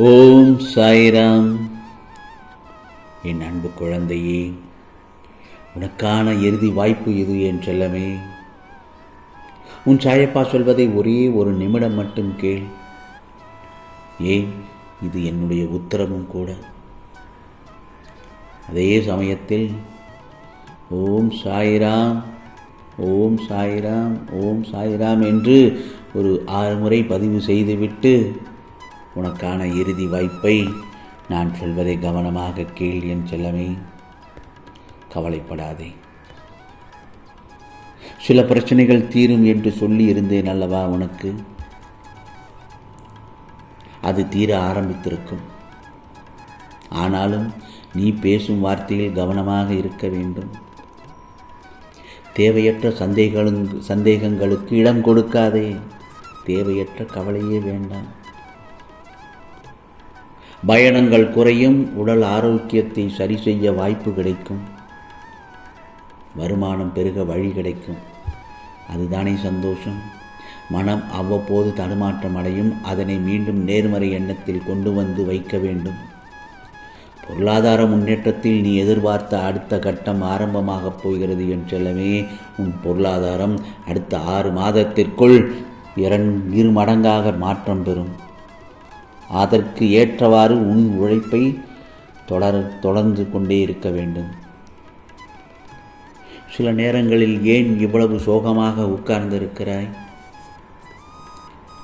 ஓம் சாய்ராம். என் அன்பு குழந்தையே உனக்கான இறுதி வாய்ப்பு இது என் செல்லமே. உன் சாயப்பா சொல்வதை ஒரே ஒரு நிமிடம் மட்டும் கேள். ஏன்? இது என்னுடைய உத்தரவும் கூட. அதே சமயத்தில் ஓம் சாய்ராம் ஓம் சாய்ராம் ஓம் சாய்ராம் என்று ஒரு ஆறு முறை பதிவு செய்துவிட்டு உனக்கான இறுதி வாய்ப்பை நான் சொல்வதை கவனமாக கேள் என் செல்லமே. கவலைப்படாதே. சில பிரச்சனைகள் தீரும் என்று சொல்லி இருந்தேன் அல்லவா உனக்கு? அது தீர ஆரம்பித்திருக்கும். ஆனாலும் நீ பேசும் வார்த்தையில் கவனமாக இருக்க வேண்டும். தேவையற்ற சந்தேகங்களும் சந்தேகங்களுக்கு இடம் கொடுக்காதே. தேவையற்ற கவலையே வேண்டாம். பயணங்கள் குறையும் உடல் ஆரோக்கியத்தை சரி செய்ய வாய்ப்பு கிடைக்கும். வருமானம் பெருக வழி கிடைக்கும். அதுதானே சந்தோஷம். மனம் அவ்வப்போது தடுமாற்றம் அடையும். அதனை மீண்டும் நேர்மறை எண்ணத்தில் கொண்டு வந்து வைக்க வேண்டும். பொருளாதார முன்னேற்றத்தில் நீ எதிர்பார்த்த அடுத்த கட்டம் ஆரம்பமாகப் போகிறது என் செல்லவே உன் பொருளாதாரம் அடுத்த ஆறு மாதத்திற்குள் இரண் இரு மடங்காக மாற்றம் பெறும். அதற்கு ஏற்றவாறு உன் உழைப்பை தொடர் தொடர்ந்து கொண்டே இருக்க வேண்டும். சில நேரங்களில் ஏன் இவ்வளவு சோகமாக உட்கார்ந்திருக்கிறாய்?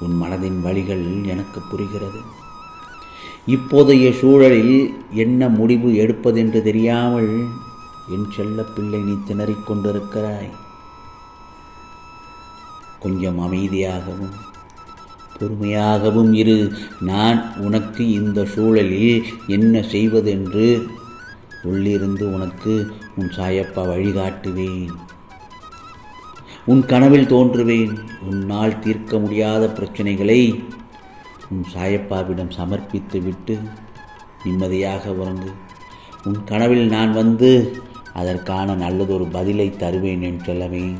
உன் மனதின் வழிகள் எனக்கு புரிகிறது. இப்போதைய சூழலில் என்ன முடிவு எடுப்பதென்று தெரியாமல் என் செல்ல பிள்ளை நீ திணறிக் கொண்டிருக்கிறாய். கொஞ்சம் அமைதியாகவும் பொறுமையாகவும் இரு. நான் உனக்கு இந்த சூழலில் என்ன செய்வதென்று உள்ளிருந்து உனக்கு உன் சாயப்பா வழிகாட்டுவேன். உன் கனவில் தோன்றுவேன். உன்னால் தீர்க்க முடியாத பிரச்சனைகளை உன் சாயப்பாவிடம் சமர்ப்பித்து விட்டு நிம்மதியாக உறங்கு. உன் கனவில் நான் வந்து அதற்கான நல்லதொரு பதிலை தருவேன் என்று சொல்லவேன்.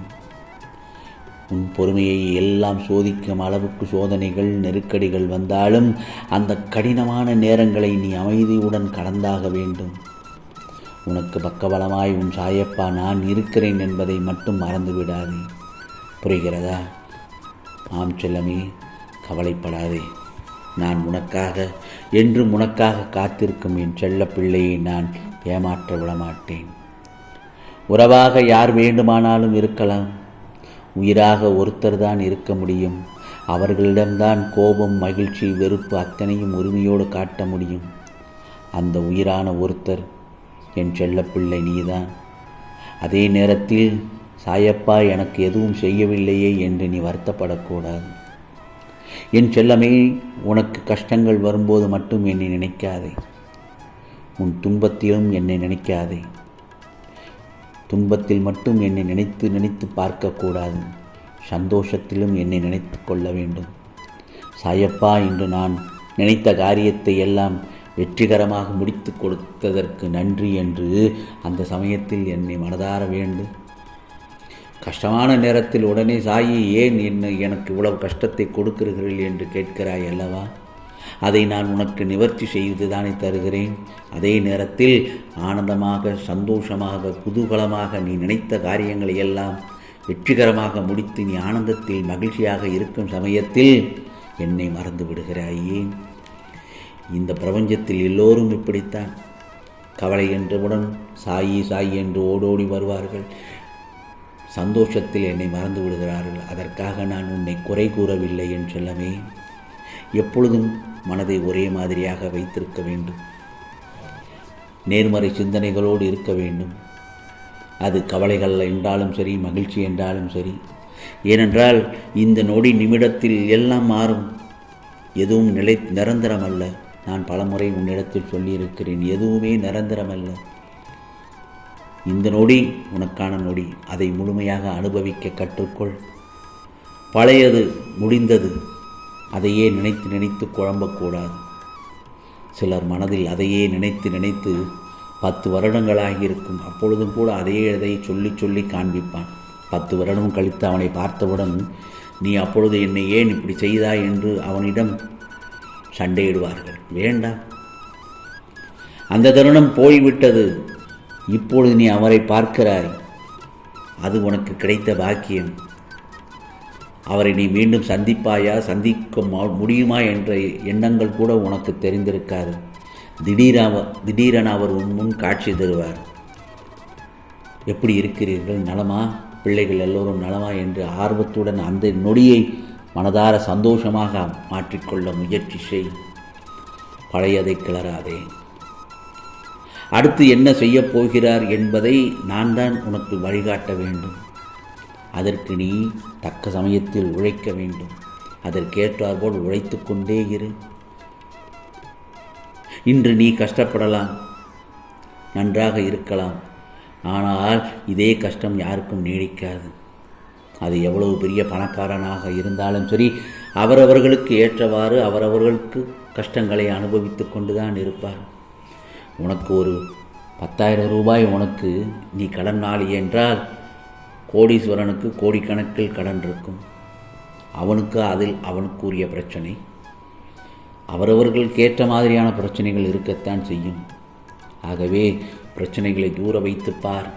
உன் பொறுமையை எல்லாம் சோதிக்கும் அளவுக்கு சோதனைகள் நெருக்கடிகள் வந்தாலும் அந்த கடினமான நேரங்களை நீ அமைதியுடன் கடந்தாக வேண்டும். உனக்கு பக்கபலமாய் உன் சாயப்பா நான் இருக்கிறேன் என்பதை மட்டும் மறந்து விடாதே புரிகிறதா? ஆம் செல்லமே கவலைப்படாதே. நான் உனக்காக என்றும் உனக்காக காத்திருக்கும் என் செல்ல பிள்ளையை நான் ஏமாற்ற விடமாட்டேன். உறவாக யார் வேண்டுமானாலும் இருக்கலாம். உயிராக ஒருத்தர் தான் இருக்க முடியும். அவர்களிடம்தான் கோபம் மகிழ்ச்சி வெறுப்பு அத்தனையும் உரிமையோடு காட்ட முடியும். அந்த உயிரான ஒருத்தர் என் செல்லப்பிள்ளை நீதான். அதே நேரத்தில் சாயப்பா எனக்கு எதுவும் செய்யவில்லையே என்று நீ வருத்தப்படக்கூடாது. என் செல்லமே உனக்கு கஷ்டங்கள் வரும்போது மட்டும் என்னை நினைக்காதே. உன் துன்பத்திலும் என்னை நினைக்காதே. துன்பத்தில் மட்டும் என்னை நினைத்து நினைத்து பார்க்கக்கூடாது. சந்தோஷத்திலும் என்னை நினைத்து கொள்ள வேண்டும். சாயப்பா இன்று நான் நினைத்த காரியத்தை எல்லாம் வெற்றிகரமாக முடித்து கொடுத்ததற்கு நன்றி என்று அந்த சமயத்தில் என்னை மனதார வேண்டும். கஷ்டமான நேரத்தில் உடனே சாயி ஏன் என்ன எனக்கு இவ்வளவு கஷ்டத்தை கொடுக்கிறீர்கள்? என்று கேட்கிறாய் அல்லவா? அதை நான் உனக்கு நிவர்த்தி செய்து தானே தருகிறேன். அதே நேரத்தில் ஆனந்தமாக சந்தோஷமாக குதூகலமாக நீ நினைத்த காரியங்களை எல்லாம் வெற்றிகரமாக முடித்து நீ ஆனந்தத்தில் மகிழ்ச்சியாக இருக்கும் சமயத்தில் என்னை மறந்து விடுகிறாயே. இந்த பிரபஞ்சத்தில் எல்லோரும் இப்படித்தான். கவலை என்றவுடன் சாயி சாயி என்று ஓடோடி வருவார்கள். சந்தோஷத்தில் என்னை மறந்து விடுகிறார்கள். அதற்காக நான் உன்னை குறை கூறவில்லை என்று செல்லமே. எப்பொழுதும் மனதை ஒரே மாதிரியாக வைத்திருக்க வேண்டும். நேர்மறை சிந்தனைகளோடு இருக்க வேண்டும். அது கவலைகள் என்றாலும் சரி மகிழ்ச்சி என்றாலும் சரி. ஏனென்றால் இந்த நொடி நிமிடத்தில் எல்லாம் மாறும். எதுவும் நிலை நிரந்தரமல்ல. நான் பலமுறை உன்னிடத்தில் சொல்லியிருக்கிறேன் எதுவுமே நிரந்தரமல்ல. இந்த நொடி உனக்கான நொடி. அதை முழுமையாக அனுபவிக்க கற்றுக்கொள். பழையது முடிந்தது. அதையே நினைத்து நினைத்து குழம்பக்கூடாது. சிலர் மனதில் அதையே நினைத்து நினைத்து பத்து வருடங்களாக இருக்கும் அப்பொழுதும் கூட அதையே அதை சொல்லி சொல்லி காண்பிப்பான். பத்து வருடம் கழித்து அவனை பார்த்தவுடன் நீ அப்பொழுது என்னை ஏன் இப்படி செய்தாய்? என்று அவனிடம் சண்டையிடுவார்கள். வேண்டாம் அந்த தருணம் போய்விட்டது. இப்பொழுது நீ அவரை பார்க்கிறாய். அது உனக்கு கிடைத்த பாக்கியம். அவரை நீ மீண்டும் சந்திப்பாயா சந்திக்க முடியுமா என்ற எண்ணங்கள் கூட உனக்கு தெரிந்திருக்காது. திடீராக திடீரென அவர் உன் முன் காட்சி தருவார். எப்படி இருக்கிறீர்கள் நலமா? பிள்ளைகள் எல்லோரும் நலமா? என்று ஆர்வத்துடன் அந்த நொடியை மனதார சந்தோஷமாக மாற்றிக்கொள்ள முயற்சி செய். பழையதை கிளறாதே. அடுத்து என்ன செய்யப் போகிறார் என்பதை நான் தான் உனக்கு வழிகாட்ட வேண்டும். அதற்கு நீ தக்க சமயத்தில் உழைக்க வேண்டும். அதற்கேற்றாற்போல் உழைத்து கொண்டே இரு. இன்று நீ கஷ்டப்படலாம். நன்றாக இருக்கலாம். ஆனால் இதே கஷ்டம் யாருக்கும் நீடிக்காது. அது எவ்வளவு பெரிய பணக்காரனாக இருந்தாலும் சரி அவரவர்களுக்கு ஏற்றவாறு அவரவர்களுக்கு கஷ்டங்களை அனுபவித்து கொண்டுதான் இருப்பார். உனக்கு ஒரு பத்தாயிரம் ரூபாய் உனக்கு நீ கடன் நாளி என்றால் கோடீஸ்வரனுக்கு கோடிக்கணக்கில் கடன் இருக்கும். அவனுக்கு அதில் அவனுக்குரிய பிரச்சனை அவரவர்களுக்கு ஏற்ற மாதிரியான பிரச்சனைகள் இருக்கத்தான் செய்யும். ஆகவே பிரச்சனைகளை தூர வைத்து பார்.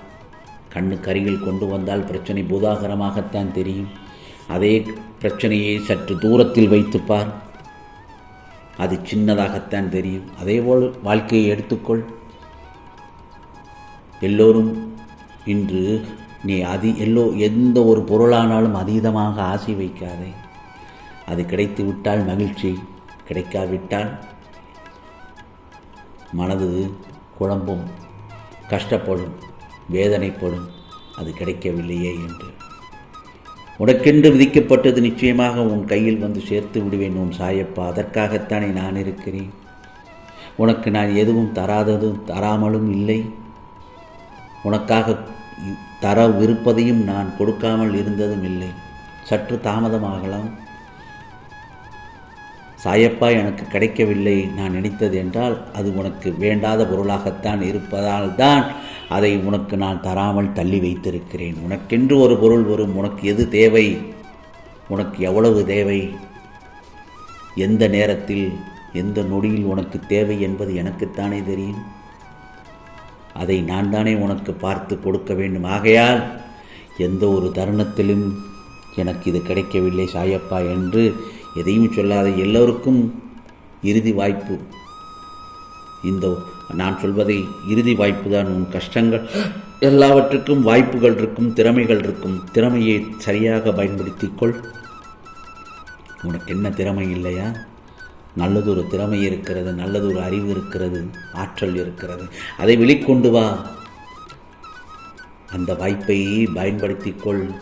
கண்ணு கருகில் கொண்டு வந்தால் பிரச்சனை பூதாகரமாகத்தான் தெரியும். அதே பிரச்சனையை சற்று தூரத்தில் வைத்து பார். அது சின்னதாகத்தான் தெரியும். அதேபோல் வாழ்க்கையை எடுத்துக்கொள். எல்லோரும் இன்று நீ அதி எல்லோ எந்த ஒரு பொருளானாலும் அதீதமாக ஆசை வைக்காதே. அது கிடைத்து விட்டால் மகிழ்ச்சி கிடைக்காவிட்டால் மனது குழம்பும் கஷ்டப்படும் வேதனைப்படும். அது கிடைக்கவில்லையே என்று. உனக்கென்று விதிக்கப்பட்டது நிச்சயமாக உன் கையில் வந்து சேர்த்து விடுவேன் உன் சாயப்பா. அதற்காகத்தானே நான் இருக்கிறேன். உனக்கு நான் எதுவும் தராததும் தராமலும் இல்லை. உனக்காக தரவிருப்பதையும் நான் கொடுக்காமல் இருந்ததும் இல்லை. சற்று தாமதமாகலாம். சாயப்பா எனக்கு கிடைக்கவில்லை. நான் நினைத்தது என்றால் அது உனக்கு வேண்டாத பொருளாகத்தான் இருப்பதால் தான் அதை உனக்கு நான் தராமல் தள்ளி வைத்திருக்கிறேன். உனக்கென்று ஒரு பொருள் வரும் உனக்கு எது தேவை? உனக்கு எவ்வளவு தேவை? எந்த நேரத்தில் எந்த நொடியில் உனக்கு தேவை என்பது எனக்குத்தானே தெரியும். அதை நான் தானே உனக்கு பார்த்து கொடுக்க வேண்டும். ஆகையால் எந்த ஒரு தருணத்திலும் எனக்கு இது கிடைக்கவில்லை சாயப்பா என்று எதையும் சொல்லாத எல்லோருக்கும் இறுதி வாய்ப்பு. இந்த நான் சொல்வதை இறுதி வாய்ப்பு தான் உன் கஷ்டங்கள் எல்லாவற்றுக்கும் வாய்ப்புகள் இருக்கும் திறமைகள் இருக்கும். திறமையை சரியாக பயன்படுத்திக்கொள் உனக்கு என்ன திறமை இல்லையா? நல்லதொரு திறமை இருக்கிறது நல்லதொரு அறிவு இருக்கிறது ஆற்றல் இருக்கிறது. அதை வெளிக்கொண்டு வா. அந்த வாய்ப்பை பயன்படுத்திக்கொள்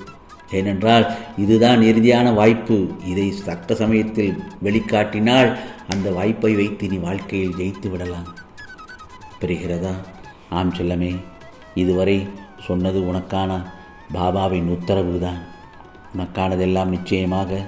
ஏனென்றால் இதுதான் இறுதியான வாய்ப்பு. இதை தக்க சமயத்தில் வெளிக்காட்டினால் அந்த வாய்ப்பை வைத்து நீ வாழ்க்கையில் ஜெயித்து விடலாம். புரிகிறதா? ஆம் செல்லமே இதுவரை சொன்னது உனக்கான பாபாவின் உத்தரவு தான் உனக்கானதெல்லாம் நிச்சயமாக